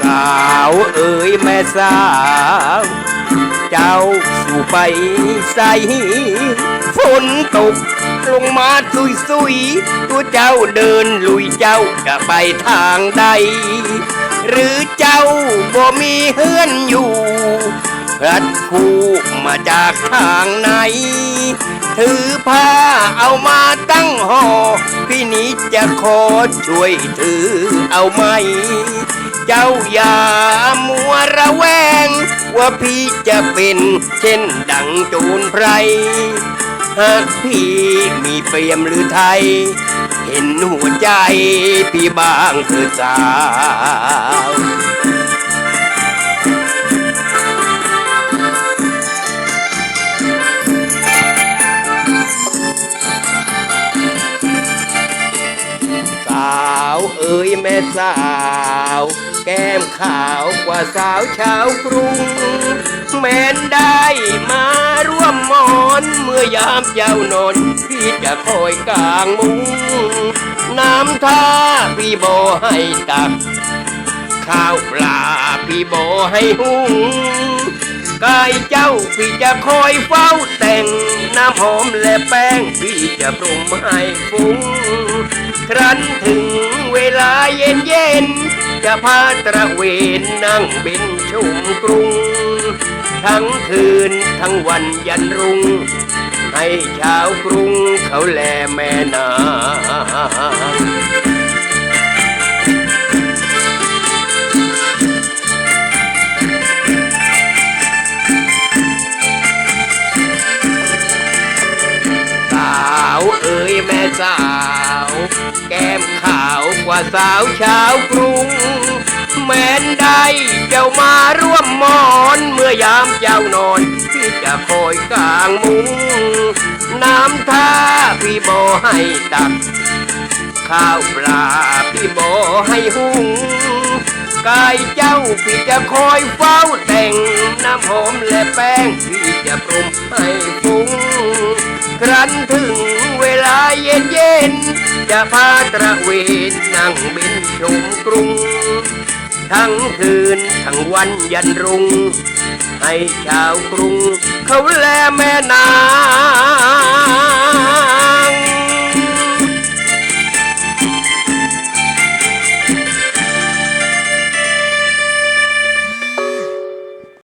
สาวเอ๋ยแม่สาว เจ้าสู่ไปใส ฝนตก ลงมาสุยสุยตัวเจ้าเดินลุยเจ้าจะไปทางใด หรือเจ้าบ่มีเฮือนอยู่พลัดคู่มาจากทางไหน ถือผ้าเอามาตั้งห่อพี่นี้จะขอช่วยถือเอาไหม เจ้าอย่ามัวระแวง ว่าพี่จะเป็นเช่นดังโจูนไพร หากพี่มีเปรียมหรือไทย เห็นหัวใจพี่บ้างเถิดสาวสาวเอ๋ยแม่สาวแก้มขาวกว่าสาวชาวกรุง แม้นได้มา มอน เมื่อยามเจ้านอน พี่จะคอยกลางมุงน้ำท่าพี่โบให้ตัก ข้าวปลาพี่โบให้หุงกายเจ้าพี่จะคอยเฝ้าแต่ง น้ำหอมและแป้งพี่จะปรุงให้ฟุ้ง ครั้นถึงเวลาเย็นเย็นจะพาตระเวนนั่งบินชุ่มกรุง ทั้งคืนทั้งวันยันรุ่ง ให้ชาวกรุงเขาแลแม่นางสาวเอ๋ยแม่สาว แก้มขาวกว่าสาวชาวกรุง เจ้ามาร่วมมอน เมื่อยามเจ้านอนที่จะคอยกลางมุงน้ำท่าพี่บอให้ตัก ข้าวปลาพี่บอให้หุงกายเจ้าพี่จะคอยเฝ้าแต่ง น้ำหอมและแป้งพี่จะปรุงให้ฟุ้งครั้นถึงเวลาเย็นเย็นๆจะพาตระเวนนั่งบินชมกรุง ทั้งคืน ทั้งวันยันรุ่ง ให้ชาวกรุง เขาแลแม่นา